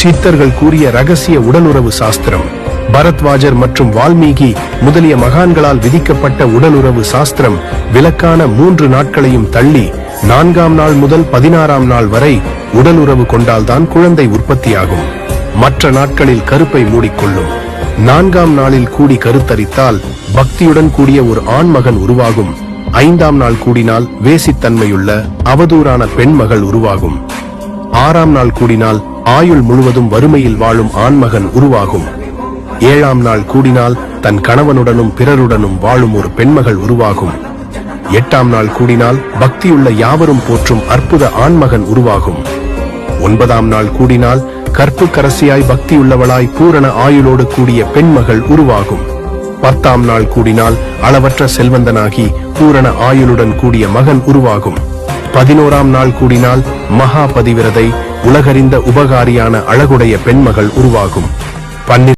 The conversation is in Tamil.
சித்தர்கள் கூறிய ரகசிய உடலுறவு சாஸ்திரம். பரத்வாஜர் மற்றும் வால்மீகி முதலிய மகான்களால் விதிக்கப்பட்ட உடலுறவு சாஸ்திரம் விலக்கான மூன்று நாட்களையும் தள்ளி நான்காம் நாள் முதல் பதினாறாம் நாள் வரை உடலுறவு கொண்டால்தான் குழந்தை உற்பத்தியாகும். மற்ற நாட்களில் கருப்பை மூடிக்கொள்ளும். நான்காம் நாளில் கூடி கருத்தரித்தால் பக்தியுடன் கூடிய ஒரு ஆண்மகன் உருவாகும். ஐந்தாம் நாள் கூடினால் வேசித்தன்மையுள்ள அவதூறான பெண்மகள் உருவாகும். ஆறாம் நாள் கூடினால் ஆயுள் முழுவதும் வறுமையில் வாழும் ஆண்மகன் உருவாகும். ஏழாம் நாள் கூடினால் தன் கணவனுடனும் பிறருடனும் வாழும் ஒரு பெண்மகள் உருவாகும். எட்டாம் நாள் கூடினால் பக்தியுள்ள யாவரும் போற்றும் அற்புத ஆண்மகன் உருவாகும். ஒன்பதாம் நாள் கூடினால் கற்புக்கரசியாய் பக்தியுள்ளவளாய் பூரண ஆயுளோடு கூடிய பெண்மகள் உருவாகும். பத்தாம் நாள் கூடினால் அளவற்ற செல்வந்தனாகி பூரண ஆயுளுடன் கூடிய மகன் உருவாகும். பதினோராம் நாள் கூடினால் மகா பதிவிரதை உலகறிந்த உபகாரியான அழகுடைய பெண்மகள் உருவாகும். பன்னிர